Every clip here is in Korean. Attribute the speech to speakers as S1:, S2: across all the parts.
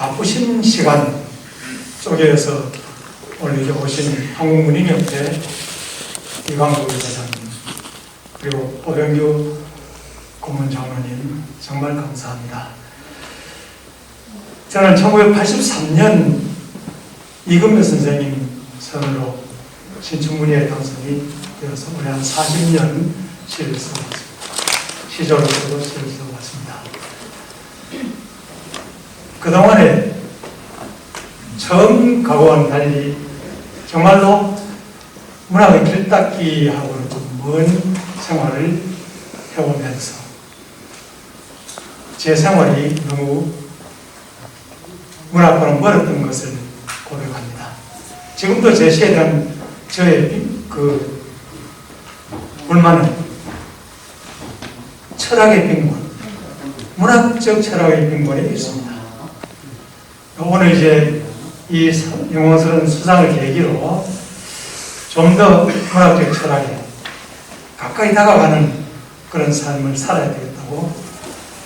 S1: 바쁘신 시간 쪼개서 오늘 이렇게 오신 한국문인협회 이광구 회장님 그리고 오병규 고문장로님 정말 감사합니다. 저는 1983년 이금배 선생님 선으로 신춘문예에 당선이 되어서 올해 한 40년 시를 써왔습니다. 시조로서도 시를 써왔습니다. 그동안에 처음 가고한 달리 정말로 문학의 길닦기하고는 좀 먼 생활을 해오면서 제 생활이 너무 문학과는 멀었던 것을 고백합니다. 지금도 제 시에 대한 저의 그 불만은 철학의 빈곤, 문학적 철학의 빈곤이 있습니다. 오늘 이제 이 영광스러운 수상을 계기로 좀 더 문학적 철학에 가까이 다가가는 그런 삶을 살아야 되겠다고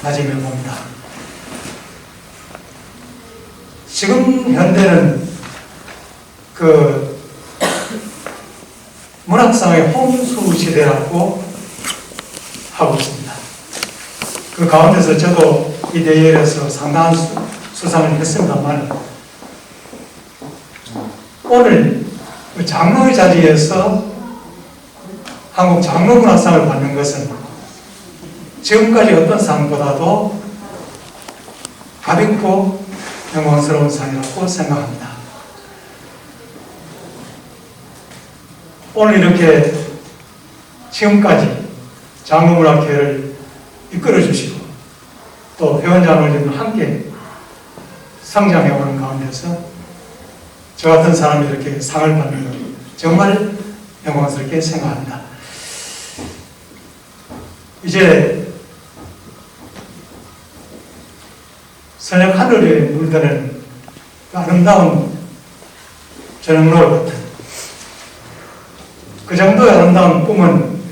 S1: 다짐해 봅니다. 지금 현대는 그 문학상의 홍수 시대라고 하고 있습니다. 그 가운데서 저도 이 대회에서 상당한 수, 수상을 했습니다만 오늘 그 장로의 자리에서 한국 장로문학상을 받는 것은 지금까지 어떤 상보다도 가볍고 영광스러운 상이라고 생각합니다. 오늘 이렇게 지금까지 장로문학회를 이끌어 주시고 또 회원장님과 함께 성장해 오는 가운데서 저 같은 사람이 이렇게 상을 받는 것 정말 영광스럽게 생각합니다. 이제 저녁 하늘에 물드는 그 아름다운 저녁노을 같은 그 정도의 아름다운 꿈은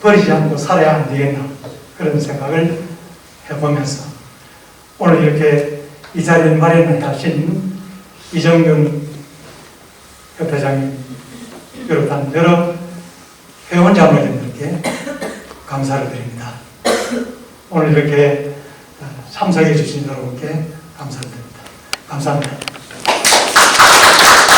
S1: 버리지 않고 살아야 안 되겠나 그런 생각을 해보면서 오늘 이렇게 이 자리를 마련하신 이정균 협회장님 비롯한 여러 회원 자모님들께 감사를 드립니다. 오늘 이렇게 참석해 주신 여러분께 감사드립니다. 감사합니다.